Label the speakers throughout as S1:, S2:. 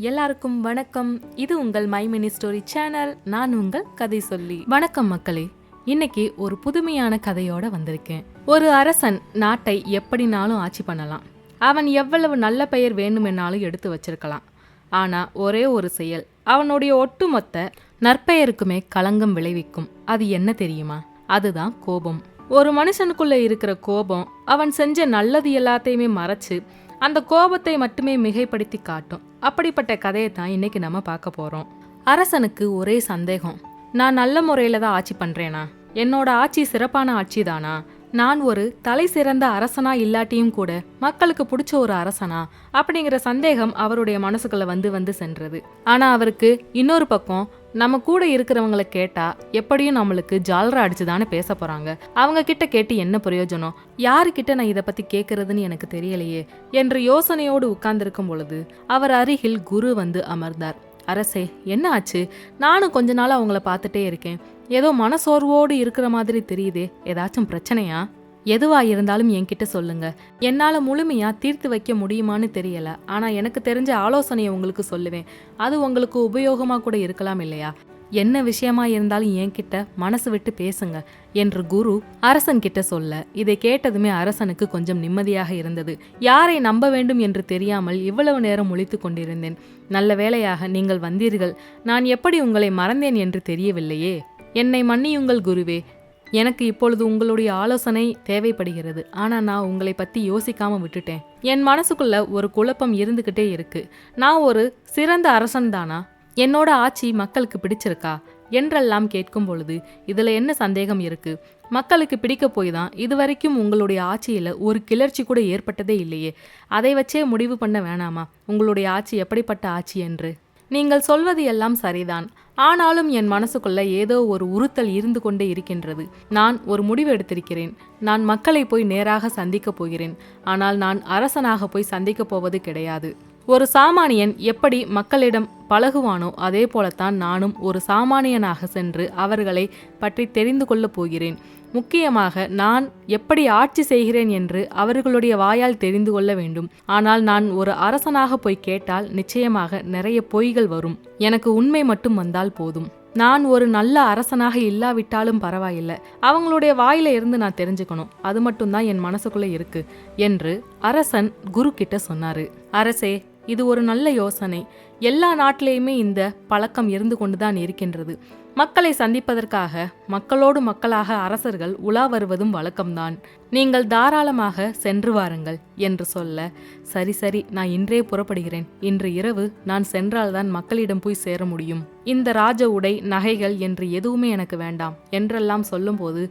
S1: எல்லாருக்கும் வணக்கம். இது உங்கள் மை மினி ஸ்டோரி சேனல் நான் உங்கள் கதை சொல்லி. வணக்கம் மக்களே. இன்னைக்கு ஒரு புதுமையான கதையோட வந்திருக்கேன். ஒரு அரசன் நாட்டை எப்படினாலும் ஆட்சி பண்ணலாம். அவன் எவ்வளவு நல்ல பெயர் வேண்டுமென்னாலும் எடுத்து வச்சிருக்கலாம். ஆனா ஒரே ஒரு செயல். அவனுடைய ஒட்டுமொத்த நற்பெயருக்குமே களங்கம் விளைவிக்கும். அது என்ன தெரியுமா? அதுதான் கோபம். ஒரு மனுஷனுக்குள்ள இருக்கிற கோபம் அவன் செஞ்ச நல்லது எல்லாத்தையுமே மறைச்சு அந்த கோபத்தை மட்டுமே மிகைப்படுத்தி காட்டும். அப்படிப்பட்ட கதையை தான் இன்னைக்கு நம்ம பார்க்க போறோம். அரசனுக்கு ஒரே சந்தேகம். நான் நல்ல முறையில தான் ஆட்சி பண்றேனா? என்னோட ஆட்சி சிறப்பான ஆட்சி தானா? நான் ஒரு தலை சிறந்த அரசனா இல்லாட்டியும் கூட மக்களுக்கு பிடிச்ச ஒரு அரசனா? அப்படிங்கிற சந்தேகம் அவருடைய மனசுக்குள்ள வந்து வந்து சென்றது. ஆனா அவருக்கு இன்னொரு பக்கம் நம்ம கூட இருக்கிறவங்கள கேட்டா எப்படியும் நம்மளுக்கு ஜால்ரா அடிச்சு தானே பேச போறாங்க. அவங்க கிட்ட கேட்டு என்ன பிரயோஜனம்? யாருக்கிட்ட நான் இதை பத்தி கேட்கறதுன்னு எனக்கு தெரியலையே என்று யோசனையோடு உட்கார்ந்திருக்கும் பொழுது அவர் அருகில் குரு வந்து அமர்ந்தார். அரசே என்ன ஆச்சு? நானும் கொஞ்ச நாள் அவங்கள பார்த்துட்டே இருக்கேன். ஏதோ மனசோர்வோடு இருக்கிற மாதிரி தெரியுதே. ஏதாச்சும் பிரச்சனையா? எதுவா இருந்தாலும் என்கிட்ட சொல்லுங்க. என்னால முழுமையா தீர்த்து வைக்க முடியுமான்னு தெரியல. ஆனா எனக்கு தெரிஞ்ச ஆலோசனையை உங்களுக்கு சொல்லுவேன். அது உங்களுக்கு உபயோகமா கூட இருக்கலாம் இல்லையா? என்ன விஷயமா இருந்தாலும் என்கிட்ட மனசு விட்டு பேசுங்க என்று குரு அரசன் கிட்ட சொல்ல. இதை கேட்டதுமே அரசனுக்கு கொஞ்சம் நிம்மதியாக இருந்தது. யாரை நம்ப வேண்டும் என்று தெரியாமல் இவ்வளவு நேரம் முழித்து கொண்டிருந்தேன். நல்ல வேளையாக நீங்கள் வந்தீர்கள். நான் எப்படி உங்களை மறந்தேன் என்று தெரியவில்லையே. என்னை மன்னியுங்கள் குருவே. எனக்கு இப்பொழுது உங்களுடைய ஆலோசனை தேவைப்படுகிறது. ஆனால் நான் உங்களை பற்றி யோசிக்காமல் விட்டுட்டேன். என் மனசுக்குள்ள ஒரு குழப்பம் இருந்துக்கிட்டே இருக்கு. நான் ஒரு சிறந்த அரசன் தானா? என்னோட ஆட்சி மக்களுக்கு பிடிச்சிருக்கா? என்றெல்லாம் கேட்கும் பொழுது இதில் என்ன சந்தேகம் இருக்கு? மக்களுக்கு பிடிக்க போய் தான் இதுவரைக்கும் உங்களுடைய ஆட்சியில் ஒரு கிளர்ச்சி கூட ஏற்பட்டதே இல்லையே. அதை வச்சே முடிவு பண்ண வேணாமா? உங்களுடைய ஆட்சி எப்படிப்பட்ட ஆட்சி என்று? நீங்கள் சொல்வது எல்லாம் சரிதான். ஆனாலும் என் மனசுக்குள்ள ஏதோ ஒரு உறுத்தல் இருந்து கொண்டே இருக்கின்றது. நான் ஒரு முடிவு எடுத்திருக்கிறேன். நான் மக்களை போய் நேராக சந்திக்கப் போகிறேன். ஆனால் நான் அரசனாக போய் சந்திக்கப் போவது கிடையாது. ஒரு சாமானியன் எப்படி மக்களிடம் பழகுவானோ அதே போலத்தான் நானும் ஒரு சாமானியனாக சென்று அவர்களை பற்றி தெரிந்து கொள்ளப் போகிறேன். முக்கியமாக நான் எப்படி ஆட்சி செய்கிறேன் என்று அவர்களுடைய வாயால் தெரிந்து கொள்ள வேண்டும். ஆனால் நான் ஒரு அரசனாக போய் கேட்டால் நிச்சயமாக நிறைய பொய்கள் வரும். எனக்கு உண்மை மட்டும் வந்தால் போதும். நான் ஒரு நல்ல அரசனாக இல்லாவிட்டாலும் பரவாயில்லை. அவங்களுடைய வாயில இருந்து நான் தெரிஞ்சுக்கணும். அது மட்டும்தான் என் மனசுக்குள்ள இருக்கு. என்று அரசன் குரு கிட்ட சொன்னாரு. அரசே இது ஒரு நல்ல யோசனை. எல்லா நாட்டிலேயுமே இந்த பழக்கம் இருந்து கொண்டுதான் இருக்கின்றது. மக்களை சந்திப்பதற்காக மக்களோடு மக்களாக அரசர்கள் உலா வருவதும் வழக்கம்தான். நீங்கள் தாராளமாக சென்று வாருங்கள் என்று சொல்ல சரி சரி நான் இன்றே புறப்படுகிறேன். இன்று இரவு நான் சென்றால்தான் மக்களிடம் போய் சேர முடியும். இந்த ராஜ உடை நகைகள் என்று எதுவுமே எனக்கு வேண்டாம் என்றெல்லாம் சொல்லும்போது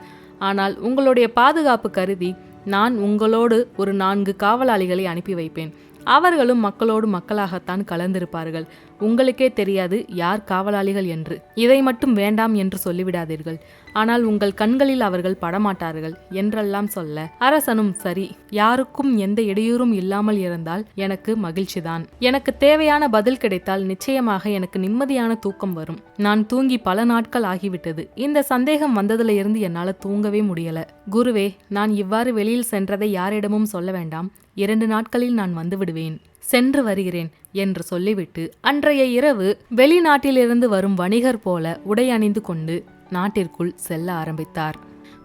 S1: ஆனால் உங்களுடைய பாதுகாப்பு கருதி நான் உங்களோடு ஒரு நான்கு காவலாளிகளை அனுப்பி வைப்பேன். அவர்களும் மக்களோடு மக்களாகத்தான் கலந்திருப்பார்கள். உங்களுக்கே தெரியாது யார் காவலாளிகள் என்று. இதை மட்டும் வேண்டாம் என்று சொல்லிவிடாதீர்கள். ஆனால் உங்கள் கண்களில் அவர்கள் படமாட்டார்கள் என்றெல்லாம் சொல்ல. அரசனும் சரி யாருக்கும் எந்த இடையூறும் இல்லாமல் இருந்தால் எனக்கு மகிழ்ச்சிதான். எனக்கு தேவையான பதில் கிடைத்தால் நிச்சயமாக எனக்கு நிம்மதியான தூக்கம் வரும். நான் தூங்கி பல நாட்கள் ஆகிவிட்டது. இந்த சந்தேகம் வந்ததுல இருந்து தூங்கவே முடியல. குருவே நான் இவ்வாறு வெளியில் சென்றதை யாரிடமும் சொல்ல வேண்டாம். இரண்டு நாட்களில் நான் வந்து விடுவேன். சென்று வருகிறேன் என்று சொல்லிவிட்டு அன்றைய இரவு வெளிநாட்டிலிருந்து வரும் வணிகர் போல உடை அணிந்து கொண்டு நாட்டிற்குள் செல்ல ஆரம்பித்தார்.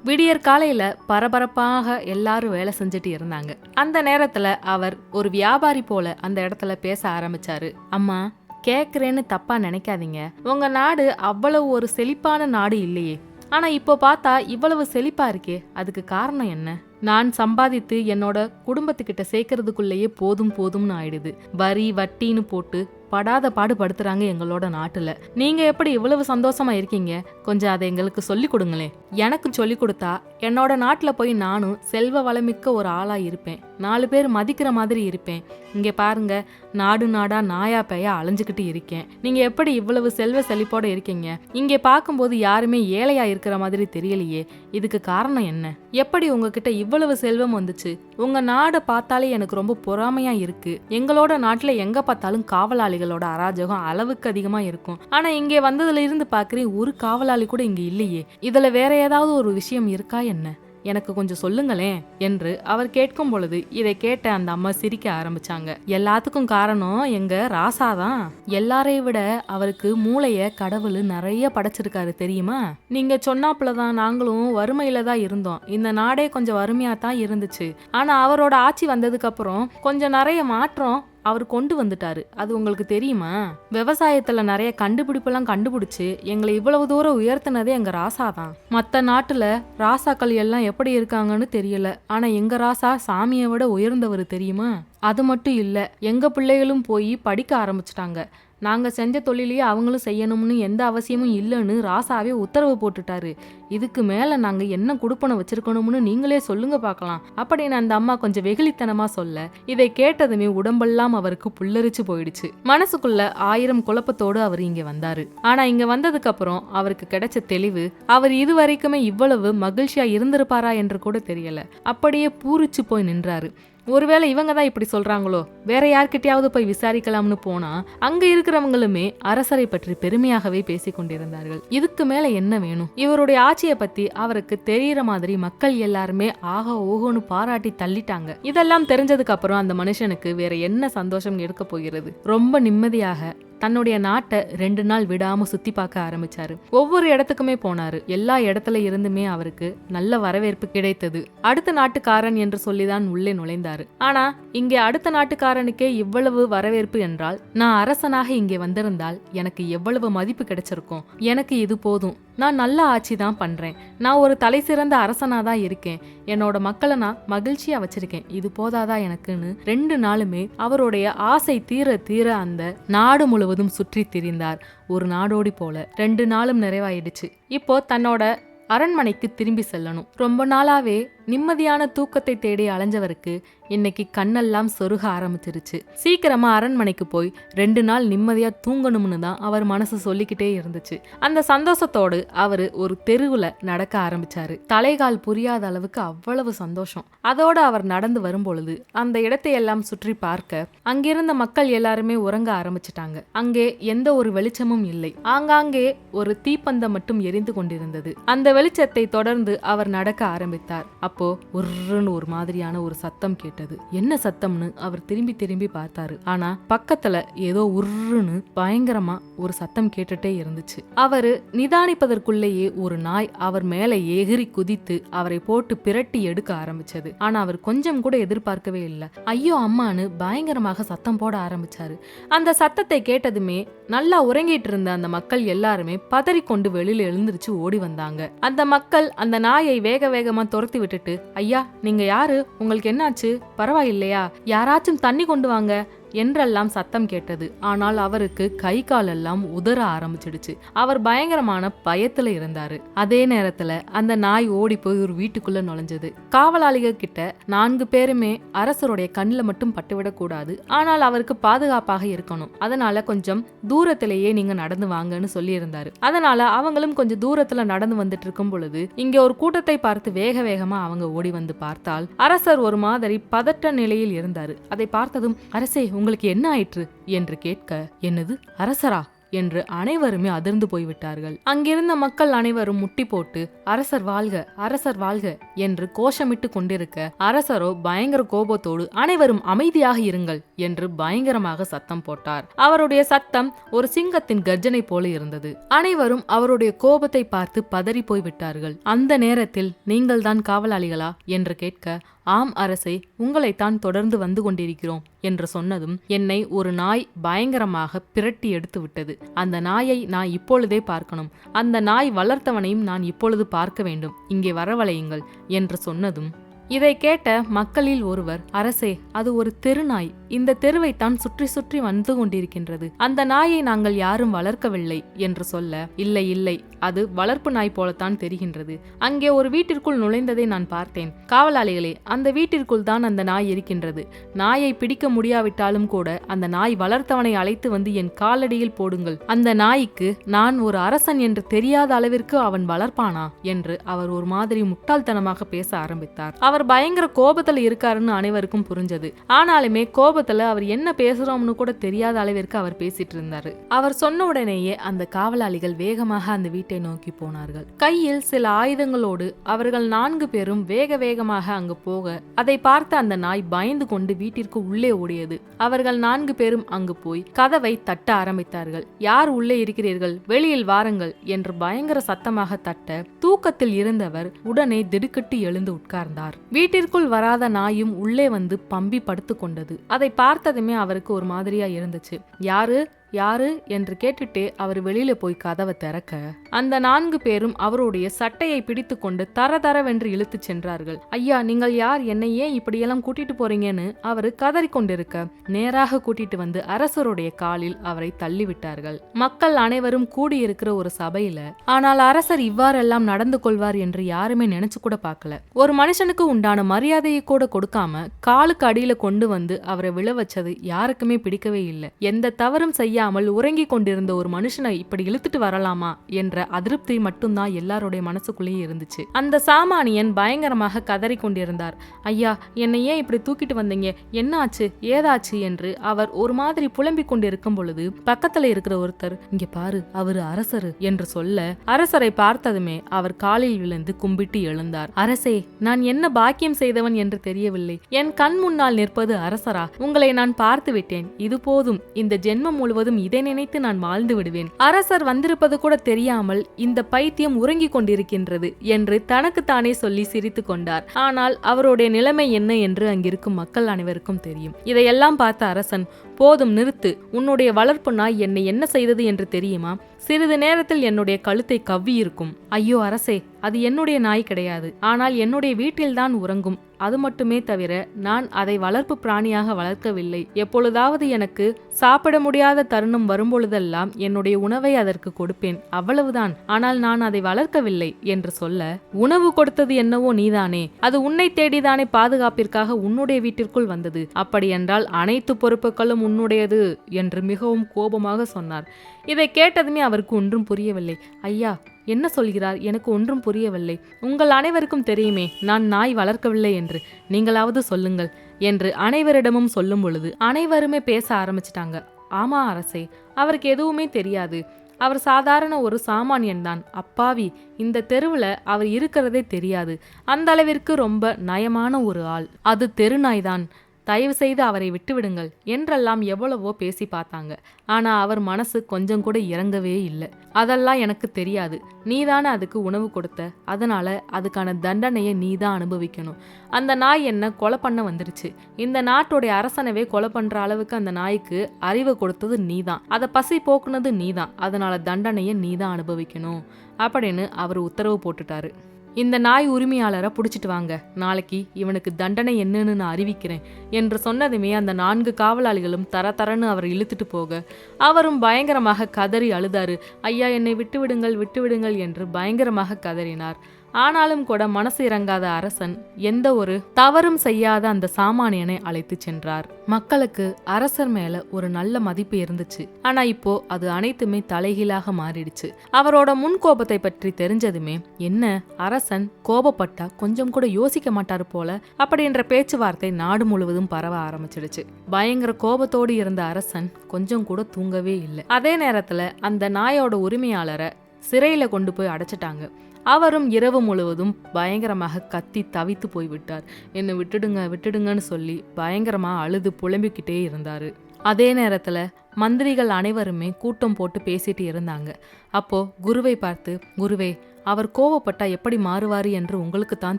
S1: விடியற் காலையில பரபரப்பாக எல்லாரும் வேலை செஞ்சுட்டு இருந்தாங்க. அந்த நேரத்துல அவர் ஒரு வியாபாரி போல அந்த இடத்துல பேச ஆரம்பிச்சாரு. அம்மா கேக்குறேன்னு தப்பா நினைக்காதீங்க. உங்க நாடு அவ்வளவு ஒரு செழிப்பான நாடு இல்லையே. ஆனா இப்போ பார்த்தா இவ்வளவு செழிப்பா இருக்கே அதுக்கு காரணம் என்ன? நான் சம்பாதித்து என்னோட குடும்பத்துக்கிட்ட சேர்க்கறதுக்குள்ளேயே போதும் போதும்னு ஆயிடுது. வரி வட்டின்னு போட்டு படாத பாடுபடுத்துறாங்க எங்களோட நாட்டுல. நீங்க எப்படி இவ்வளவு சந்தோஷமா இருக்கீங்க? கொஞ்சம் அதை எங்களுக்கு சொல்லி கொடுங்களேன். எனக்கு சொல்லி கொடுத்தா என்னோட நாட்டுல போய் நானும் செல்வ வளமிக்க ஒரு ஆளா இருப்பேன். நாலு பேர் மதிக்கிற மாதிரி இருப்பேன். இங்க பாருங்க நாடு நாடா நாயா பேயா அலைஞ்சுக்கிட்டு இருக்கேன். நீங்க எப்படி இவ்வளவு செல்வ செழிப்போட இருக்கீங்க? இங்கே பார்க்கும்போது யாருமே ஏழையா இருக்கிற மாதிரி தெரியலையே. இதுக்கு காரணம் என்ன? எப்படி உங்ககிட்ட இவ்வளவு செல்வம் வந்துச்சு? உங்க நாடை பார்த்தாலே எனக்கு ரொம்ப பொறாமையா இருக்கு. எங்களோட நாட்டுல எங்க பார்த்தாலும் காவலாளிகளோட அராஜகம் அளவுக்கு அதிகமா இருக்கும். ஆனா இங்கே வந்ததுல இருந்து பாக்குறேன் ஒரு காவலாளி கூட இங்க இல்லையே. இதுல வேற ஏதாவது ஒரு விஷயம் இருக்கா என்ன? எனக்கு கொஞ்சம் சொல்லுங்களேன் என்று அவர் கேட்கும் பொழுது இதை கேட்ட அந்த அம்மா சிரிக்க ஆரம்பிச்சாங்க. எல்லாத்துக்கும் காரணம் எங்க ராசாதான் எல்லாரையும் விட அவருக்கு மூளைய கடவுள் நிறைய படைச்சிருக்காரு தெரியுமா? நீங்க சொன்னாப்புல தான் நாங்களும் வறுமையில தான் இருந்தோம். இந்த நாடே கொஞ்சம் வறுமையா தான் இருந்துச்சு. ஆனா அவரோட ஆட்சி வந்ததுக்கு அப்புறம் கொஞ்சம் நிறைய மாற்றம் அவர் கொண்டு வந்துட்டாரு. அது உங்களுக்கு தெரியுமா? விவசாயத்துல நிறைய கண்டுபிடிப்பெல்லாம் கண்டுபிடிச்சு எங்களை இவ்வளவு தூரம் உயர்த்தினதே எங்க ராசா தான். மற்ற நாட்டுல ராசாக்கள் எல்லாம் எப்படி இருக்காங்கன்னு தெரியல. ஆனா எங்க ராசா சாமியை விட உயர்ந்தவர் தெரியுமா? அது மட்டும் இல்ல எங்க பிள்ளைகளும் போய் படிக்க ஆரம்பிச்சிட்டாங்க. நாங்கள் செஞ்ச தொழிலையே அவங்களும் செய்யணும்னு எந்த அவசியமும் இல்லைன்னு ராசாவே உத்தரவு போட்டுட்டாரு. இதுக்கு மேலே நாங்கள் என்ன கொடுப்பனை வச்சிருக்கணும்னு நீங்களே சொல்லுங்க பார்க்கலாம் அப்படின்னு அந்த அம்மா கொஞ்சம் வெகுளித்தனமா சொல்ல இதை கேட்டதுமே உடம்பெல்லாம் அவருக்கு புல்லரிச்சு போயிடுச்சு. மனசுக்குள்ள ஆயிரம் குழப்பத்தோடு அவர் இங்க வந்தாரு. ஆனா இங்க வந்ததுக்கு அப்புறம் அவருக்கு கிடைச்ச தெளிவு அவர் இதுவரைக்குமே இவ்வளவு மகிழ்ச்சியா இருந்திருப்பாரா என்று கூட தெரியல. அப்படியே பூரிச்சு போய் நின்றாரு. ஒருவேளை இவங்க தான் இப்படி சொல்றாங்களோ? வேற யார்கிட்டயாவது போய் விசாரிக்கலாம்னு போனா அங்க இருக்கிறவங்களுமே அரசரை பற்றி பெருமையாகவே பேசிக் கொண்டிருந்தார்கள். இதுக்கு மேல என்ன வேணும்? இவருடைய ஆட்சியை பத்தி அவருக்கு தெரியற மாதிரி மக்கள் எல்லாருமே ஆக ஓகோன்னு பாராட்டி தள்ளிட்டாங்க. இதெல்லாம் தெரிஞ்சதுக்கு அப்புறம் அந்த மனுஷனுக்கு வேற என்ன சந்தோஷம் எடுக்க போகிறது? ரொம்ப நிம்மதியாக தன்னுடைய நாட்டை ரெண்டு நாள் விடாமல் சுற்றி பார்க்க ஆரம்பிச்சாரு. ஒவ்வொரு இடத்துக்குமே போனாரு. எல்லா இடத்துல இருந்துமே அவருக்கு நல்ல வரவேற்பு கிடைத்தது. அடுத்த நாட்டுக்காரன் என்று சொல்லிதான் உள்ளே நுழைந்தார். ஆனா இங்கே அடுத்த நாட்டுக்காரனுக்கே இவ்வளவு வரவேற்பு என்றால் நான் அரசனாக இங்கே வந்திருந்தால் எனக்கு எவ்வளவு மதிப்பு கிடைச்சிருக்கும்? எனக்கு இது போதும். நான் நல்ல ஆட்சி தான் பண்றேன். நான் ஒரு தலை சிறந்த அரசனா தான் இருக்கேன். என்னோட மக்களை நான் மகிழ்ச்சியா வச்சிருக்கேன். இது போதாதா எனக்குன்னு ரெண்டு நாளுமே அவருடைய ஆசை தீர தீர அந்த நாடு முழுவதும் சுற்றி திரிந்தார். ஒரு நாடோடி போல. ரெண்டு நாளும் நிறைவாயிடுச்சு. இப்போ தன்னோட அரண்மனைக்கு திரும்பி செல்லணும். ரொம்ப நாளாவே நிம்மதியான தூக்கத்தை தேடி அலைஞ்சவருக்கு இன்னைக்கு கண்ணெல்லாம் சொருக ஆரம்பிச்சிருச்சு. சீக்கிரமா அரண்மனைக்கு போய் ரெண்டு நாள் நிம்மதியா தூங்கணும்னு தான் அவர் மனசு சொல்லிக்கிட்டே இருந்துச்சு. அந்த சந்தோஷத்தோடு அவரு ஒரு தெருவுல நடக்க ஆரம்பிச்சாரு. தலைகால் புரியாத அளவுக்கு அவ்வளவு சந்தோஷம். அதோட அவர் நடந்து வரும்பொழுது அந்த இடத்தை எல்லாம் சுற்றி பார்க்க அங்கிருந்த மக்கள் எல்லாருமே உறங்க ஆரம்பிச்சிட்டாங்க. அங்கே எந்த ஒரு வெளிச்சமும் இல்லை. ஆங்காங்கே ஒரு தீப்பந்தம் மட்டும் எரிந்து கொண்டிருந்தது. அந்த வெளிச்சத்தை தொடர்ந்து அவர் நடக்க ஆரம்பித்தார். அப்போ ஒர்ன்னு ஒரு மாதிரியான ஒரு சத்தம் கேட்டது. என்ன சத்தம்னு அவர் திரும்பி திரும்பி பார்த்தாரு. ஆனா பக்கத்துல ஏதோ உருன்னு பயங்கரமா ஒரு சத்தம் கேட்டுட்டே இருந்துச்சு. அவரு நிதானிப்பதற்குள்ளேயே ஒரு நாய் அவர் மேல எகிரி குதித்து அவரை போட்டு பிரட்டி எடுக்க ஆரம்பிச்சது. ஆனா அவர் கொஞ்சம் கூட எதிர்பார்க்கவே இல்லை. ஐயோ அம்மான்னு பயங்கரமாக சத்தம் போட ஆரம்பிச்சாரு. அந்த சத்தத்தை கேட்டதுமே நல்லா உறங்கிட்டு இருந்த அந்த மக்கள் எல்லாருமே பதறிக்கொண்டு வெளியில எழுந்திருச்சு ஓடி வந்தாங்க. அந்த மக்கள் அந்த நாயை வேக வேகமா துரத்தி விட்டுட்டு ஐயா நீங்க யாரு? உங்களுக்கு என்னாச்சு? பரவாயில்லையா? யாராச்சும் தண்ணி கொண்டு வாங்க. என்றெல்லாம் சத்தம் கேட்டது. ஆனால் அவருக்கு கை காலெல்லாம் உதற ஆரம்பிச்சிடுச்சு. அவர் பயங்கரமான பயத்துல இருந்தாரு. அதே நேரத்துல அந்த நாய் ஓடி போய் ஒரு வீட்டுக்குள்ள நுழைஞ்சது. காவலாளிகள் கிட்ட நான்கு பேருமே அரசருடைய கண்ணில் மட்டும் பட்டுவிடக் கூடாது. ஆனால் அவருக்கு பாதுகாப்பாக இருக்கணும். அதனால கொஞ்சம் தூரத்திலேயே நீங்க நடந்து வாங்கன்னு சொல்லியிருந்தாரு. அதனால அவங்களும் கொஞ்சம் தூரத்துல நடந்து வந்துட்டு இருக்கும் பொழுது இங்க ஒரு கூட்டத்தை பார்த்து வேக வேகமா அவங்க ஓடி வந்து பார்த்தால் அரசர் ஒரு மாதிரி பதட்ட நிலையில் இருந்தாரு. அதை பார்த்ததும் அரசே உங்களுக்கு என்ன ஆயிற்று? என்று கேட்க என்னது? அரசரா? என்று அனைவருமே அதிர்ந்து போய்விட்டார்கள். அங்கிருந்த மக்கள் அனைவரும் முட்டி போட்டு அரசர் வாழ்க அரசர் வாழ்க என்று கோஷமிட்டு கொண்டிருக்க அரசரோ பயங்கர கோபத்தோடு அனைவரும் அமைதியாக இருங்கள் என்று பயங்கரமாக சத்தம் போட்டார். அவருடைய சத்தம் ஒரு சிங்கத்தின் கர்ஜனை போல இருந்தது. அனைவரும் அவருடைய கோபத்தை பார்த்து பதறி போய் விட்டார்கள் அந்த நேரத்தில் நீங்கள்தான் காவலாளிகளா? என்று கேட்க ஆம் அரசே உங்களைத்தான் தொடர்ந்து வந்து கொண்டிருக்கிறோம் என்று சொன்னதும் என்னை ஒரு நாய் பயங்கரமாக பிரட்டி எடுத்து விட்டது அந்த நாயை நான் இப்பொழுதே பார்க்கணும். அந்த நாய் வளர்த்தவனையும் நான் இப்பொழுது பார்க்க வேண்டும். இங்கே வரவழையுங்கள் என்று சொன்னதும் இதை கேட்ட மக்களில் ஒருவர் அரசே அது ஒரு தெருநாய் இந்த தெருவைத்தான் சுற்றி சுற்றி வந்து கொண்டிருக்கின்றது. அந்த நாயை நாங்கள் யாரும் வளர்க்கவில்லை என்று சொல்ல இல்லை இல்லை அது வளர்ப்பு நாய் போலத்தான் தெரிகின்றது. அங்கே ஒரு வீட்டிற்குள் நுழைந்ததை நான் பார்த்தேன். காவலாளிகளே அந்த வீட்டிற்குள் தான் அந்த நாய் இருக்கின்றது. நாயை பிடிக்க முடியாவிட்டாலும் கூட அந்த நாய் வளர்த்தவனை அழைத்து வந்து என் காலடியில் போடுங்கள். அந்த நாய்க்கு நான் ஒரு அரசன் என்று தெரியாத அளவிற்கு அவன் வளர்ப்பானா? என்று அவர் ஒரு மாதிரி முட்டாள்தனமாக பேச ஆரம்பித்தார். அவர் பயங்கர கோபத்தில் இருக்காருன்னு அனைவருக்கும் புரிஞ்சது. ஆனாலுமே கோப கோபத்துல அவர் என்ன பேசுறோம்னு கூட தெரியாத அளவிற்கு அவர் பேசிட்டு இருந்தாரு அவர் சொன்ன உடனேயே அந்த காவலாளிகள் வேகமாக அந்த வீட்டை நோக்கி போனார்கள். கையில் சில ஆயுதங்களோடு அவர்கள் நான்கு பேரும் வேக வேகமாக அங்கு போக அதை பார்த்த அந்த நாய் பயந்து கொண்டு வீட்டிற்கு உள்ளே ஓடியது. அவர்கள் நான்கு பேரும் அங்கு போய் கதவை தட்ட ஆரம்பித்தார்கள். யார் உள்ளே இருக்கிறீர்கள்? வெளியில் வாருங்கள் என்று பயங்கர சத்தமாக தட்ட தூக்கத்தில் இருந்தவர் உடனே திடுக்கிட்டு எழுந்து உட்கார்ந்தார். வீட்டிற்குள் வராத நாயும் உள்ளே வந்து பம்பி படுத்து கொண்டது. அதை பார்த்ததுமே அவருக்கு ஒரு மாதிரியா இருந்துச்சு. யாரு? யாரு என்று கேட்டுட்டு அவர் வெளியில போய் கதவை திறக்க அந்த நான்கு பேரும் அவருடைய சட்டையை பிடித்து கொண்டு தர தரவென்று இழுத்து சென்றார்கள். ஐயா நீங்கள் யார்? என்னை ஏன் இப்படியெல்லாம் கூட்டிட்டு போறீங்கன்னு? அவரு கதறி கொண்டிருக்க நேராக கூட்டிட்டு வந்து அரசருடைய காலில் அவரை தள்ளிவிட்டார்கள். மக்கள் அனைவரும் கூடியிருக்கிற ஒரு சபையில ஆனால் அரசர் இவ்வாறெல்லாம் நடந்து கொள்வார் என்று யாருமே நினைச்சு கூட பார்க்கல. ஒரு மனுஷனுக்கு உண்டான மரியாதையை கூட கொடுக்காம காலுக்கு அடியில கொண்டு வந்து அவரை விழ வச்சது யாருக்குமே பிடிக்கவே இல்லை. எந்த தவறும் செய்ய தெரியாமல் உறங்கிக் கொண்டிருந்த ஒரு மனுஷனை இப்படி இழுத்துட்டு வரலாமா என்ற அதிருப்தி மட்டும்தான் எல்லாருடைய மனசுக்குள்ளேயும் இருந்துச்சு. அந்த சாமானியன் பயங்கரமாக கதறி கொண்டிருந்தார். ஐயா என்னை ஏன் இப்படி தூக்கிட்டு வந்தீங்க? என்ன ஆச்சு ஏதாச்சு? என்று அவர் ஒரு மாதிரி புலம்பிக் கொண்டிருக்கும் பொழுது பக்கத்துல இருக்கிற ஒருத்தர் இங்க பாரு அவரு அரசரு என்று சொல்ல அரசரை பார்த்ததுமே அவர் காலில் விழுந்து கும்பிட்டு எழுந்தார். அரசே நான் என்ன பாக்கியம் செய்தவன் என்று தெரியவில்லை. என் கண் முன்னால் நிற்பது அரசரா? உங்களை நான் பார்த்து விட்டேன். இது போதும். இந்த ஜென்மம் முழுவதும் இதை நினைத்து நான் வாழ்ந்து விடுவேன். அரசர் வந்திருப்பது கூட தெரியாமல் இந்த பைத்தியம் உறங்கிக் கொண்டிருக்கின்றது என்று தனக்குத்தானே சொல்லி சிரித்து கொண்டார். ஆனால் அவருடைய நிலைமை என்ன என்று அங்கிருக்கும் மக்கள் அனைவருக்கும் தெரியும். இதையெல்லாம் பார்த்த அரசன் போதும் நிறுத்து. உன்னுடைய வளர்ப்பு நாய் என்னை என்ன செய்தது என்று தெரியுமா? சிறிது நேரத்தில் என்னுடைய கழுத்தை கவ்வி இருக்கும் ஐயோ அரசே அது என்னுடைய நாய் கிடையாது. ஆனால் என்னுடைய வீட்டில்தான் உறங்கும். அது மட்டுமே தவிர நான் அதை வளர்ப்பு பிராணியாக வளர்க்கவில்லை. எப்பொழுதாவது எனக்கு சாப்பிட முடியாத தருணம் வரும்பொழுதெல்லாம் என்னுடைய உணவை அதற்கு கொடுப்பேன். அவ்வளவுதான். ஆனால் நான் அதை வளர்க்கவில்லை என்று சொல்ல உணவு கொடுத்தது என்னவோ நீதானே. அது உன்னை தேடிதானே பாதுகாப்பிற்காக உன்னுடைய வீட்டிற்குள் வந்தது. அப்படியென்றால் அனைத்து பொறுப்புகளும் உன்னுடையது என்று மிகவும் கோபமாக சொன்னார். இதை கேட்டதுமே அவருக்கு ஒன்றும் புரியவில்லை. ஐயா என்ன சொல்கிறார்? எனக்கு ஒன்றும் புரியவில்லை. உங்கள் அனைவருக்கும் தெரியுமே நான் நாய் வளர்க்கவில்லை என்று. நீங்களாவது சொல்லுங்கள் என்று அனைவரிடமும் சொல்லும் பொழுது அனைவருமே பேச ஆரம்பிச்சிட்டாங்க. ஆமா அரசே அவருக்கு எதுவுமே தெரியாது. அவர் சாதாரண ஒரு சாமானியன் தான் அப்பாவி இந்த தெருவில் அவர் இருக்கிறதே தெரியாது. அந்த அளவிற்கு ரொம்ப நயமான ஒரு ஆள். அது தெருநாய்தான் தயவு செய்து அவரை விட்டுவிடுங்கள். என்றெல்லாம் எவ்வளவோ பேசி பார்த்தாங்க. ஆனா அவர் மனசு கொஞ்சம் கூட இறங்கவே இல்லை. அதெல்லாம் எனக்கு தெரியாது. நீதானே அதுக்கு உணவு கொடுத்த. அதனால அதுக்கான தண்டனையை நீ தான் அனுபவிக்கணும். அந்த நாய் என்ன கொலை பண்ண வந்துருச்சு. இந்த நாட்டுடைய அரசனவே கொலை பண்ற அளவுக்கு அந்த நாய்க்கு அறிவு கொடுத்தது நீதான். அதை பசி போக்குனது நீதான். அதனால தண்டனையை நீ தான் அனுபவிக்கணும். அப்படின்னு அவர் உத்தரவு போட்டுட்டாரு. இந்த நாய் உரிமையாளரை பிடிச்சிட்டு வாங்க. நாளைக்கு இவனுக்கு தண்டனை என்னன்னு நான் அறிவிக்கிறேன் என்று சொன்னதுமே அந்த நான்கு காவலாளிகளும் தர தரன்னு அவர் இழுத்துட்டு போக. அவரும் பயங்கரமாக கதறி அழுதாரு. ஐயா என்னை விட்டுவிடுங்கள் விட்டுவிடுங்கள் என்று பயங்கரமாக கதறினார். ஆனாலும் கூட மனசு இறங்காத அரசன் எந்த ஒரு தவறும் செய்யாத அந்த சாமானியனை அழைத்து சென்றார். மக்களுக்கு அரசர் மேல ஒரு நல்ல மதிப்பு இருந்துச்சு. ஆனா இப்போ அது அனைத்துமே தலைகீழாக மாறிடுச்சு. அவரோட முன் கோபத்தை பற்றி தெரிஞ்சதுமே என்ன அரசன் கோபப்பட்டா கொஞ்சம் கூட யோசிக்க மாட்டாரு போல அப்படின்ற பேச்சுவார்த்தை நாடு முழுவதும் பரவ ஆரம்பிச்சிடுச்சு. பயங்கர கோபத்தோடு இருந்த அரசன் கொஞ்சம் கூட தூங்கவே இல்லை. அதே நேரத்துல அந்த நாயோட உரிமையாளரை சிறையில கொண்டு போய் அடைச்சிட்டாங்க. அவரும் இரவு முழுவதும் பயங்கரமாக கத்தி தவித்து போய்விட்டார். என்னை விட்டுடுங்க விட்டுடுங்கன்னு சொல்லி பயங்கரமாக அழுது புலம்பிக்கிட்டே இருந்தார். அதே நேரத்தில் மந்திரிகள் அனைவருமே கூட்டம் போட்டு பேசிட்டு இருந்தாங்க. அப்போ குருவை பார்த்து குருவே அவர் கோவப்பட்டா எப்படி மாறுவார் என்று உங்களுக்கு தான்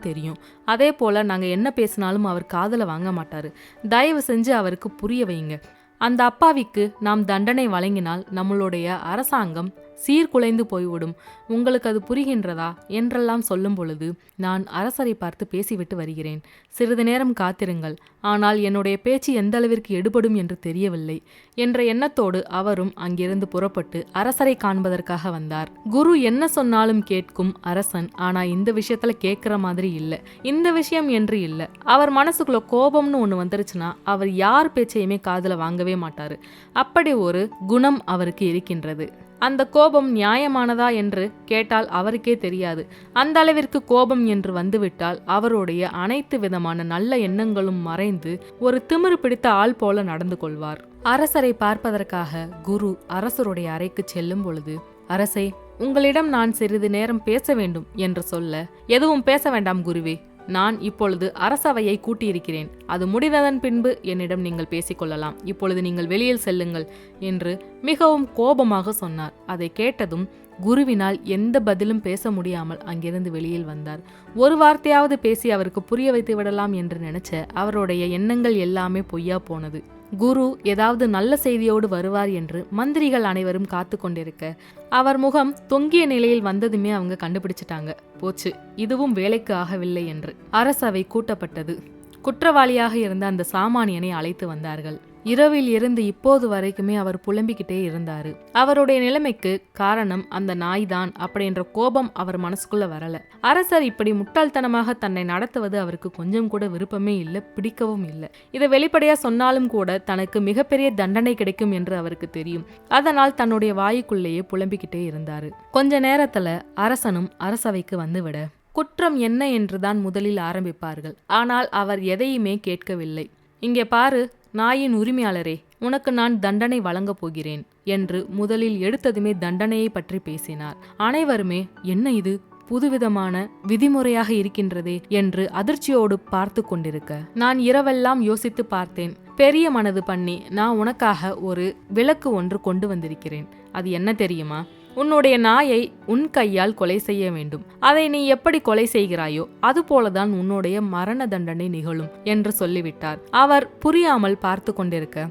S1: தெரியும். அதே போல் நாங்கள் என்ன பேசினாலும் அவர் காதுல வாங்க மாட்டார். தயவு செஞ்சு அவருக்கு புரிய வைங்க. அந்த அப்பாவிக்கு நாம் தண்டனை வழங்கினால் நம்மளுடைய அரசாங்கம் சீர்குலைந்து போய்விடும். உங்களுக்கு அது புரிகின்றதா? என்றெல்லாம் சொல்லும் பொழுது நான் அரசரை பார்த்து பேசிவிட்டு வருகிறேன். சிறிது நேரம் காத்திருங்கள். ஆனால் என்னுடைய பேச்சு எந்த அளவிற்கு எடுபடும் என்று தெரியவில்லை. என்ற எண்ணத்தோடு அவரும் அங்கிருந்து புறப்பட்டு அரசரை காண்பதற்காக வந்தார். குரு என்ன சொன்னாலும் கேட்கும் அரசன் ஆனா இந்த விஷயத்துல கேட்கிற மாதிரி இல்லை. இந்த விஷயம் என்று இல்லை. அவர் மனசுக்குள்ள கோபம்னு ஒன்று வந்துருச்சுன்னா அவர் யார் பேச்சையுமே காதில் வாங்கவே மாட்டாரு. அப்படி ஒரு குணம் அவருக்கு இருக்கின்றது. அந்த கோபம் நியாயமானதா என்று கேட்டால் அவருக்கே தெரியாது. அந்த அளவிற்கு கோபம் என்று வந்துவிட்டால் அவருடைய அனைத்து விதமான நல்ல எண்ணங்களும் மறைந்து ஒரு திமிரு பிடித்த ஆள் போல நடந்து கொள்வார். அரசரை பார்ப்பதற்காக குரு அரசருடைய அறைக்கு செல்லும் பொழுது அரசே உங்களிடம் நான் சிறிது நேரம் பேச வேண்டும் என்று சொல்ல எதுவும் பேச வேண்டாம் குருவே நான் இப்பொழுது அரசவையை கூட்டியிருக்கிறேன். அது முடிந்ததன் பின்பு என்னிடம் நீங்கள் பேசிக்கொள்ளலாம். இப்பொழுது நீங்கள் வெளியில் செல்லுங்கள் என்று மிகவும் கோபமாக சொன்னார். அதை கேட்டதும் குருவினால் எந்த பதிலும் பேச முடியாமல் அங்கிருந்து வெளியில் வந்தார். ஒரு வார்த்தையாவது பேசி அவருக்கு புரிய வைத்து விடலாம் என்று நினைச்ச அவருடைய எண்ணங்கள் எல்லாமே பொய்யா போனது. குரு ஏதாவது நல்ல செய்தியோடு வருவார் என்று மந்திரிகள் அனைவரும் காத்து கொண்டிருக்க அவர் முகம் தொங்கிய நிலையில் வந்ததுமே அவங்க கண்டுபிடிச்சிட்டாங்க. போச்சு இதுவும் வேலைக்கு ஆகவில்லை என்று. அரசவை கூட்டப்பட்டது. குற்றவாளியாக இருந்த அந்த சாமானியனை அழைத்து வந்தார்கள். இரவில் இருந்து இப்போது வரைக்குமே அவர் புலம்பிக்கிட்டே இருந்தாரு. அவருடைய நிலைமைக்கு காரணம் அந்த நாய் தான் அப்படின்ற கோபம் அவர் மனசுக்குள்ள வரல. அரசர் இப்படி முட்டாள்தனமாக தன்னை நடத்துவது அவருக்கு கொஞ்சம் கூட விருப்பமே இல்லை பிடிக்கவும் இல்லை. இதை வெளிப்படையா சொன்னாலும் கூட தனக்கு மிகப்பெரிய தண்டனை கிடைக்கும் என்று அவருக்கு தெரியும். அதனால் தன்னுடைய வாய்க்குள்ளேயே புலம்பிக்கிட்டே இருந்தாரு. கொஞ்ச நேரத்துல அரசனும் அரசவைக்கு வந்துவிட குற்றம் என்ன என்றுதான் முதலில் ஆரம்பிப்பார்கள். ஆனால் அவர் எதையுமே கேட்கவில்லை. இங்கே பாரு நாயின் உரிமையாளரே உனக்கு நான் தண்டனை வழங்கப் போகிறேன் என்று முதலில் எடுத்ததுமே தண்டனையை பற்றி பேசினார். அனைவருமே என்ன இது? புதுவிதமான விதிமுறையாக இருக்கின்றதே? என்று அதிர்ச்சியோடு பார்த்து கொண்டிருக்க. நான் இரவெல்லாம் யோசித்து பார்த்தேன். பெரிய மனது பண்ணி நான் உனக்காக ஒரு விளக்கு ஒன்று கொண்டு வந்திருக்கிறேன். அது என்ன தெரியுமா? உன்னுடைய நாயை உன் கையால் கொலை செய்ய வேண்டும். அதை நீ எப்படி கொலை செய்கிறாயோ அதுபோலதான் உன்னுடைய மரண தண்டனை நிகழும் என்று சொல்லிவிட்டார். அவர் புரியாமல் பார்த்து கொண்டிருக்க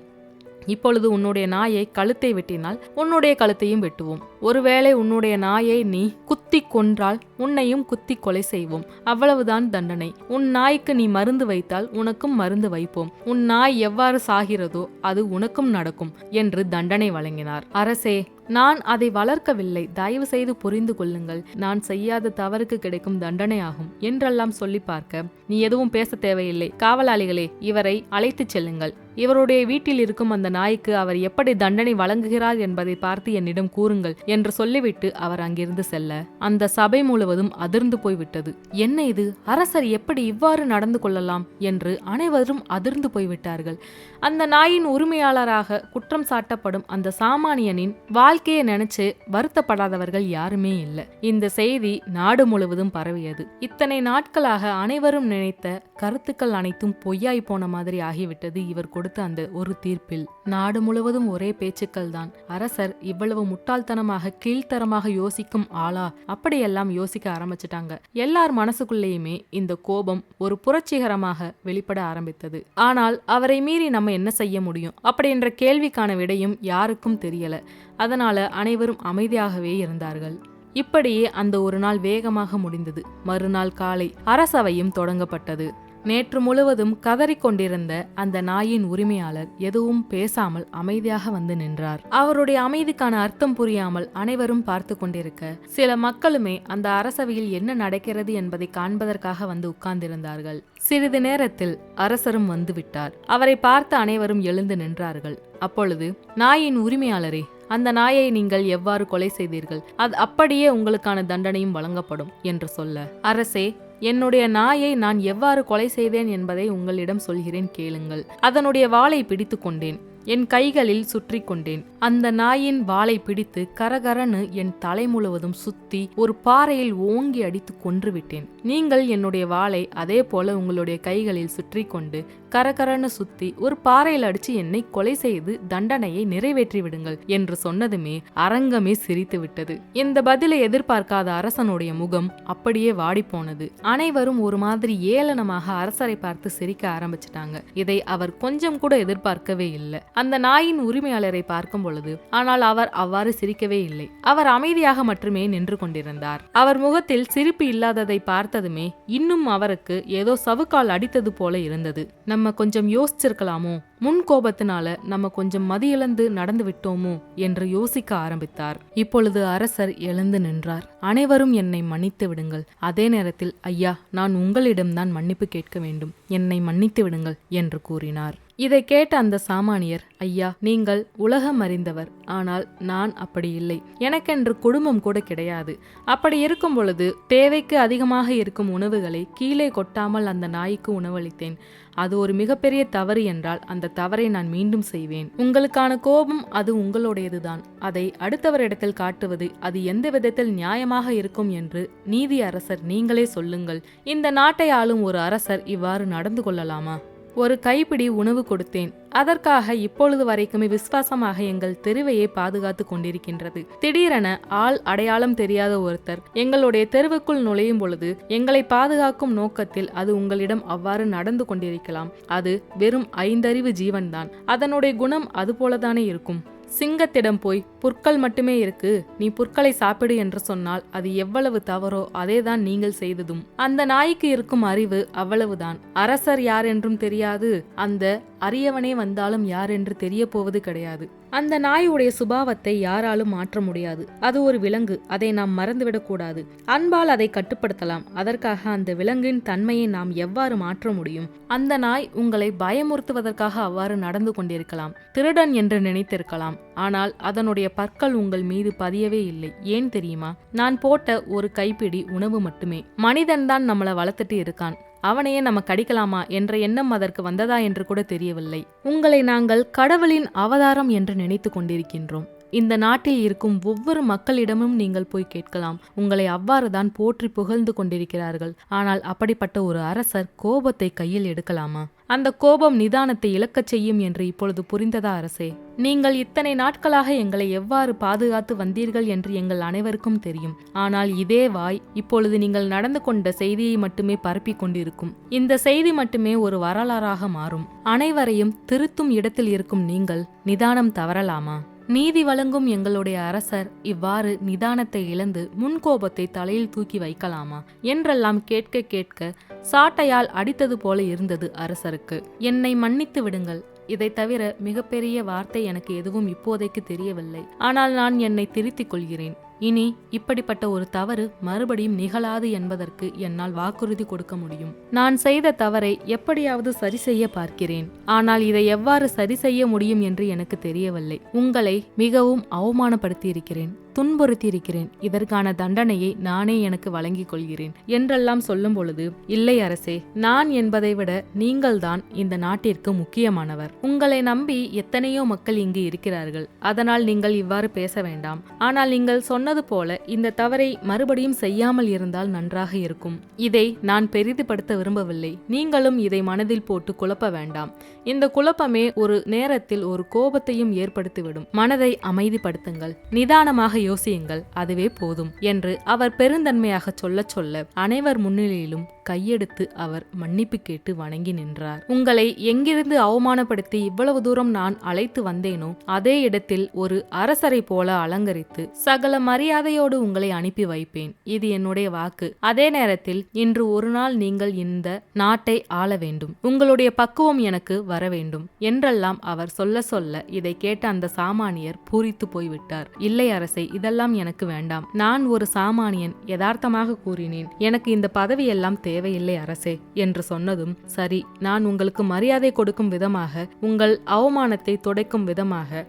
S1: இப்பொழுது உன்னுடைய நாயை கழுத்தை வெட்டினால் உன்னுடைய கழுத்தையும் வெட்டுவோம். ஒருவேளை உன்னுடைய நாயை நீ குத்தி கொன்றால் உன்னையும் குத்தி கொலை செய்வோம். அவ்வளவுதான் தண்டனை. உன் நாய்க்கு நீ மருந்து வைத்தால் உனக்கும் மருந்து வைப்போம். உன் நாய் எவ்வாறு சாகிறதோ அது உனக்கும் நடக்கும் என்று தண்டனை வழங்கினார். அரசே நான் அதை வளர்க்கவில்லை. தயவு செய்து புரிந்து கொள்ளுங்கள். நான் செய்யாத தவறுக்கு கிடைக்கும் தண்டனையாகும் என்றெல்லாம் சொல்லி பார்க்க நீ எதுவும் பேச தேவையில்லை. காவலாளிகளே இவரை அழைத்துச் செல்லுங்கள். இவருடைய வீட்டில் இருக்கும் அந்த நாய்க்கு அவர் எப்படி தண்டனை வழங்குகிறார் என்பதை பார்த்து என்னிடம் கூறுங்கள் என்று சொல்லிவிட்டு அவர் அங்கிருந்து செல்ல. அந்த சபை முழுவதும் அதிர்ந்து போய்விட்டது. என்ன இது? அரசர் எப்படி இவ்வாறு நடந்து கொள்ளலாம் என்று அனைவரும் அதிர்ந்து போய்விட்டார்கள். அந்த நாயின் உரிமையாளராக குற்றம் சாட்டப்படும் அந்த சாமானியனின் வாழ்க்கையை நினைச்சு வருத்தப்படாதவர்கள் யாருமே இல்லை. இந்த செய்தி நாடு முழுவதும் பரவியது. இத்தனை நாட்களாக அனைவரும் நினைத்த கருத்துக்கள் அனைத்தும் பொய்யாய் போன மாதிரி ஆகிவிட்டது இவர் கொடுத்த அந்த ஒரு தீர்ப்பில். நாடு முழுவதும் ஒரே பேச்சுக்கள் தான். அரசர் இவ்வளவு முட்டாள்தனமாக கீழ்த்தரமாக யோசிக்கும் ஆளா? அப்படியெல்லாம் யோசிக்க ஆரம்பிச்சிட்டாங்க. எல்லார் மனசுக்குள்ளேயுமே இந்த கோபம் ஒரு புரட்சிகரமாக வெளிப்பட ஆரம்பித்தது. ஆனால் அவரை மீறி நம்ம என்ன செய்ய முடியும்? அப்படின்ற கேள்விக்கான விடையும் யாருக்கும் தெரியல. அதனால அனைவரும் அமைதியாகவே இருந்தார்கள். இப்படியே அந்த ஒரு நாள் வேகமாக முடிந்தது. மறுநாள் காலை அரசவையும் தொடங்கப்பட்டது. நேற்று முழுவதும் கதறிக்கொண்டிருந்த அந்த நாயின் உரிமையாளர் எதுவும் பேசாமல் அமைதியாக வந்து நின்றார். அவருடைய அமைதிக்கான அர்த்தம் புரியாமல் அனைவரும் பார்த்து கொண்டிருக்க சில மக்களுமே அந்த அரசவையில் என்ன நடக்கிறது என்பதை காண்பதற்காக வந்து உட்கார்ந்திருந்தார்கள். சிறிது நேரத்தில் அரசரும் வந்துவிட்டார் அவரை பார்த்த அனைவரும் எழுந்து நின்றார்கள். அப்பொழுது நாயின் உரிமையாளரே அந்த நாயை நீங்கள் எவ்வாறு கொலை செய்தீர்கள்? அது அப்படியே உங்களுக்கான தண்டனையும் வழங்கப்படும் என்று சொல்ல. அரசே என்னுடைய நாயை நான் எவ்வாறு கொலை செய்தேன் என்பதை உங்களிடம் சொல்கிறேன் கேளுங்கள். அதனுடைய வாளை பிடித்து கொண்டேன் என் கைகளில் சுற்றி கொண்டேன். அந்த நாயின் வாளை பிடித்து கரகரன்னு என் தலை முழுவதும் சுத்தி ஒரு பாறையில் ஓங்கி அடித்து கொன்று விட்டேன் நீங்கள் என்னுடைய வாளை அதே போல உங்களுடைய கைகளில் சுற்றி கொண்டு கரகரன்னு சுத்தி ஒரு பாறையில் அடிச்சு என்னை கொலை செய்து தண்டனையை நிறைவேற்றி விடுங்கள் என்று சொன்னதுமே அரங்கமே சிரித்து விட்டது. இந்த பதிலை எதிர்பார்க்காத அரசனுடைய முகம் அப்படியே வாடிப்போனது அனைவரும் ஒரு மாதிரி ஏளனமாக அரசரை பார்த்து சிரிக்க ஆரம்பிச்சிட்டாங்க. இதை அவர் கொஞ்சம் கூட எதிர்பார்க்கவே இல்லை. அந்த நாயின் உரிமையாளரை பார்க்கும் பொழுது ஆனால் அவர் அவ்வாறு சிரிக்கவே இல்லை. அவர் அமைதியாக மட்டுமே நின்று கொண்டிருந்தார். அவர் முகத்தில் சிரிப்பு இல்லாததை பார்த்ததுமே இன்னும் அவருக்கு ஏதோ சவுக்கால் அடித்தது போல இருந்தது. நம்ம கொஞ்சம் யோசிச்சிருக்கலாமோ? முன் கோபத்தினால நம்ம கொஞ்சம் மதியிழந்து நடந்து விட்டோமோ? என்று யோசிக்க ஆரம்பித்தார். இப்பொழுது அரசர் எழுந்து நின்றார். அனைவரும் என்னை மன்னித்து விடுங்கள். அதே நேரத்தில் ஐயா நான் உங்களிடம்தான் மன்னிப்பு கேட்க வேண்டும். என்னை மன்னித்து விடுங்கள் என்று கூறினார். இதை கேட்ட அந்த சாமானியர் ஐயா நீங்கள் உலகம் அறிந்தவர் ஆனால் நான் அப்படி இல்லை. எனக்கென்று குடும்பம் கூட கிடையாது. அப்படி இருக்கும் பொழுது தேவைக்கு அதிகமாக இருக்கும் உணவுகளை கீழே கொட்டாமல் அந்த நாய்க்கு உணவளித்தேன். அது ஒரு மிகப்பெரிய தவறு என்றால் அந்த தவறை நான் மீண்டும் செய்வேன். உங்களுக்கான கோபம் அது உங்களுடையதுதான். அதை அடுத்தவரிடத்தில் காட்டுவது அது எந்த விதத்தில் நியாயமாக இருக்கும் என்று நீதி அரசர் நீங்களே சொல்லுங்கள். இந்த நாட்டை ஆளும் ஒரு அரசர் இவ்வாறு நடந்து கொள்ளலாமா? ஒரு கைப்பிடி உணவு கொடுத்தேன். அதற்காக இப்பொழுது வரைக்குமே விசுவாசமாக எங்கள் தெருவையே பாதுகாத்து கொண்டிருக்கின்றது. திடீரென ஆள் அடையாளம் தெரியாத ஒருத்தர் எங்களுடைய தெருவுக்குள் நுழையும் பொழுது எங்களை பாதுகாக்கும் நோக்கத்தில் அது உங்களிடம் அவ்வாறு நடந்து கொண்டிருக்கலாம். அது வெறும் ஐந்தறிவு ஜீவன்தான். அதனுடைய குணம் அதுபோலதானே இருக்கும். சிங்கத்திடம் போய் புற்கள் மட்டுமே இருக்கு. நீ புற்களை சாப்பிடு என்று சொன்னால் அது எவ்வளவு தவறோ அதேதான் நீங்கள் செய்ததும். அந்த நாய்க்கு இருக்கும் அறிவு அவ்வளவுதான். அரசர் யார் என்றும் தெரியாது. அந்த அரியவனே வந்தாலும் யார் என்று தெரிய போவது கிடையாது. அந்த நாயுடைய சுபாவத்தை யாராலும் மாற்ற முடியாது. அது ஒரு விலங்கு. அதை நாம் மறந்துவிடக்கூடாது அன்பால் அதை கட்டுப்படுத்தலாம். அதற்காக அந்த விலங்கின் தன்மையை நாம் எவ்வாறு மாற்ற முடியும்? அந்த நாய் உங்களை பயமுறுத்துவதற்காக அவ்வாறு நடந்து கொண்டிருக்கலாம். திருடன் என்று நினைத்திருக்கலாம். ஆனால் அதனுடைய பற்கள் உங்கள் மீது பதியவே இல்லை. ஏன் தெரியுமா? நான் போட்ட ஒரு கைப்பிடி உணவு மட்டுமே. மனிதன்தான் நம்மளை வளர்த்துட்டு இருக்கான். அவனையே நம்ம கடிக்கலாமா என்ற எண்ணம் அதற்கு வந்ததா என்று கூட தெரியவில்லை. உங்களை நாங்கள் கடவுளின் அவதாரம் என்று நினைத்து கொண்டிருக்கின்றோம். இந்த நாட்டில் இருக்கும் ஒவ்வொரு மக்களிடமும் நீங்கள் போய் கேட்கலாம். உங்களை அவ்வாறுதான் போற்றி புகழ்ந்து கொண்டிருக்கிறார்கள். ஆனால் அப்படிப்பட்ட ஒரு அரசர் கோபத்தை கையில் எடுக்கலாமா? அந்த கோபம் நிதானத்தை இழக்கச் செய்யும் என்று இப்பொழுது புரிந்ததா அரசே? நீங்கள் இத்தனை நாட்களாக எங்களை எவ்வாறு பாதுகாத்து வந்தீர்கள் என்று எங்கள் அனைவருக்கும் தெரியும். ஆனால் இதே வாய் இப்பொழுது நீங்கள் நடந்து கொண்ட செய்தியை மட்டுமே பரப்பிக் கொண்டிருக்கும். இந்த செய்தி மட்டுமே ஒரு வரலாறாக மாறும். அனைவரையும் திருத்தும் இடத்தில் இருக்கும் நீங்கள் நிதானம் தவறலாமா? நீதி வழங்கும் எங்களுடைய அரசர் இவ்வாறு நிதானத்தை இழந்து முன்கோபத்தை தலையில் தூக்கி வைக்கலாமா? என்றெல்லாம் கேட்க கேட்க சாட்டையால் அடித்தது போல இருந்தது அரசருக்கு. என்னை மன்னித்து விடுங்கள். இதை தவிர மிகப்பெரிய வார்த்தை எனக்கு எதுவும் இப்போதைக்கு தெரியவில்லை. ஆனால் நான் என்னை திருத்திக் கொள்கிறேன். இனி இப்படிப்பட்ட ஒரு தவறு மறுபடியும் நிகழாது என்பதற்கு என்னால் வாக்குறுதி கொடுக்க முடியும். நான் செய்த தவறை எப்படியாவது சரி செய்ய பார்க்கிறேன். ஆனால் இதை எவ்வாறு சரி செய்ய முடியும் என்று எனக்கு தெரியவில்லை. உங்களை மிகவும் அவமானப்படுத்தி இருக்கிறேன் துன்புறுத்தியிருக்கிறேன். இதற்கான தண்டனையை நானே எனக்கு வழங்கிக் கொள்கிறேன் என்றெல்லாம் சொல்லும் பொழுது இல்லை அரசே நான் என்பதை விட நீங்கள்தான் இந்த நாட்டிற்கு முக்கியமானவர். உங்களை நம்பி எத்தனையோ மக்கள் இங்கு இருக்கிறார்கள். அதனால் நீங்கள் இவ்வாறு பேச வேண்டாம். ஆனால் நீங்கள் சொன்னது போல இந்த தவறை மறுபடியும் செய்யாமல் இருந்தால் நன்றாக இருக்கும். இதை நான் பெரிதுபடுத்த விரும்பவில்லை. நீங்களும் இதை மனதில் போட்டு குழப்ப வேண்டாம். இந்த குழப்பமே ஒரு நேரத்தில் ஒரு கோபத்தையும் ஏற்படுத்திவிடும். மனதை அமைதிப்படுத்துங்கள். நிதானமாக யோசியுங்கள் அதுவே போதும் என்று அவர் பெருந்தன்மையாக சொல்லச் சொல்ல அனைவர் முன்னிலையிலும் கையெடுத்து அவர் மன்னிப்பு கேட்டு வணங்கி நின்றார். உங்களை எங்கிருந்து அவமானப்படுத்தி இவ்வளவு தூரம் நான் அழைத்து வந்தேனோ அதே இடத்தில் ஒரு அரசரை போல அலங்கரித்து சகல மரியாதையோடு உங்களை அனுப்பி வைப்பேன். இது என்னுடைய வாக்கு. அதே நேரத்தில் இன்று ஒரு நாள் நீங்கள் இந்த நாட்டை ஆள வேண்டும். உங்களுடைய பக்குவம் எனக்கு வர வேண்டும் என்றெல்லாம் அவர் சொல்ல சொல்ல இதை கேட்ட அந்த சாமானியர் பூரித்து போய்விட்டார். இல்லை அரசை இதெல்லாம் எனக்கு வேண்டாம். நான் ஒரு சாமானியன் யதார்த்தமாக கூறினேன். எனக்கு இந்த பதவியெல்லாம் தேவையில்லை அரசே என்று சொன்னதும் சரி நான் உங்களுக்கு மரியாதை கொடுக்கும் விதமாக உங்கள் அவமானத்தை துடைக்கும் விதமாக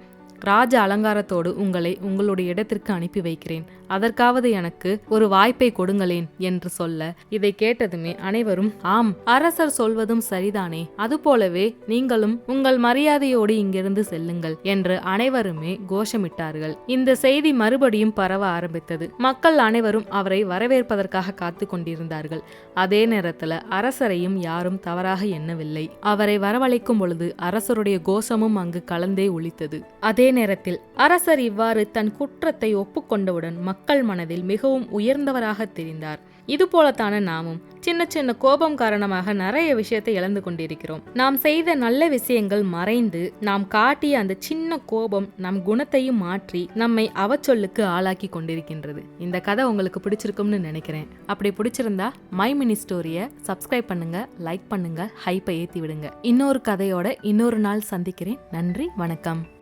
S1: ராஜ அலங்காரத்தோடு உங்களை உங்களுடைய இடத்திற்கு அனுப்பி வைக்கிறேன். அதற்காவது எனக்கு ஒரு வாய்ப்பை கொடுங்களேன் என்று சொல்ல இதை கேட்டதுமே அனைவரும் ஆம் அரசர் சொல்வதும் சரிதானே? அதுபோலவே நீங்களும் உங்கள் மரியாதையோடு இங்கிருந்து செல்லுங்கள் என்று அனைவருமே கோஷமிட்டார்கள். இந்த செய்தி மறுபடியும் பரவ ஆரம்பித்தது. மக்கள் அனைவரும் அவரை வரவேற்பதற்காக காத்து கொண்டிருந்தார்கள். அதே நேரத்துல அரசரையும் யாரும் தவறாக எண்ணவில்லை. அவரை வரவழைக்கும் பொழுது அரசருடைய கோஷமும் அங்கு கலந்தே ஒழித்தது அதே நேரத்தில் அரசர் இவ்வாறு தன் குற்றத்தை ஒப்புக்கொண்டவுடன் மக்கள் மனதில் மிகவும் உயர்ந்தவராக தெரிந்தார். இதுபோலத்தான நாமும் சின்ன சின்ன கோபம் காரணமாக நிறைய விஷயத்தை இழந்து கொண்டிருக்கிறோம். நாம் செய்த நல்ல விஷயங்கள் மறைந்து நாம் காட்டிய அந்த சின்ன கோபம் நம் குணத்தையும் மாற்றி நம்மை அவச்சொல்லுக்கு ஆளாக்கி கொண்டிருக்கின்றது. இந்த கதை உங்களுக்கு பிடிச்சிருக்கும்னு நினைக்கிறேன். அப்படி பிடிச்சிருந்தா மை மினி ஸ்டோரியை சப்ஸ்கிரைப் பண்ணுங்க லைக் பண்ணுங்க ஹைப்பை ஏற்றி விடுங்க. இன்னொரு கதையோட இன்னொரு நாள் சந்திக்கிறேன். நன்றி வணக்கம்.